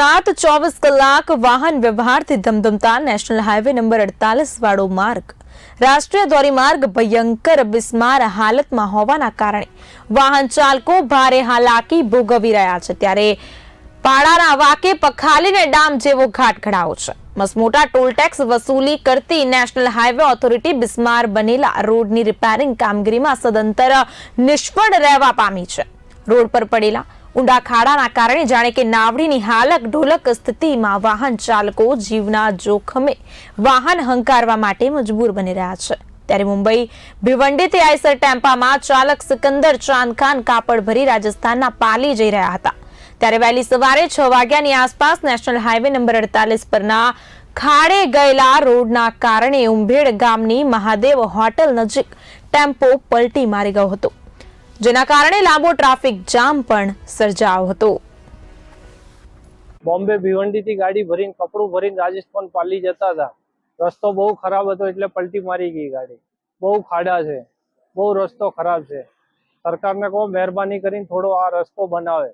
રાત ચોવીસ કલાક વાહન વ્યવહારથી ધમધમતા નેશનલ હાઈવે નંબર અડતાલીસ વાળો માર્ગ. રાષ્ટ્રીય ધોરીમાર્ગ ભયંકર બિસ્માર હાલતમાં હોવાના કારણે વાહન ચાલકો ભારે હાલાકી ભોગવી રહ્યા છે. ત્યારે પાડાના વાકે પખાલીને ડામ જેવો ઘાટ ઘડાવો છે. મસમોટા ટોલટેક્સ વસૂલી કરતી નેશનલ હાઈવે ઓથોરિટી બિસ્માર બનેલા રોડની રિપેરિંગ કામગીરીમાં સદંતર નિષ્ફળ રહેવા પામી છે. રોડ પર પડેલા ઊંડા ખાડાના કારણે જાણે કે નાવડીની હાલક ઢોલક સ્થિતિમાં વાહન ચાલકો જીવના જોખમે વાહન હંકારવા માટે મજબૂર બની રહ્યા છે. ત્યારે મુંબઈ ભિવંડીથી આઈસર ટેમ્પામાં ચાલક સિકંદર ચાંદખાન કાપડ ભરી રાજસ્થાનના પાલી જઈ રહ્યા હતા. ત્યારે વહેલી સવારે છ વાગ્યાની આસપાસ નેશનલ હાઈવે નંબર અડતાલીસ પરના ખાડે ગયેલા રોડના કારણે ઉંભેડ ગામની મહાદેવ હોટલ નજીક ટેમ્પો પલટી મારી ગયો હતો. જેના કારણે લાંબો ટ્રાફિક જામ પણ સર્જાયો હતો. બોમ્બે ભિવંડીથી ગાડી ભરીને, કપડું ભરીને રાજસ્થાન પાલી જતા હતા. રસ્તો બહુ ખરાબ હતો એટલે પલટી મારી ગઈ ગાડી. બહુ ખાડા છે. બહુ રસ્તો ખરાબ છે. સરકારને કહો, મહેરબાની કરીને થોડો આ રસ્તો બનાવે.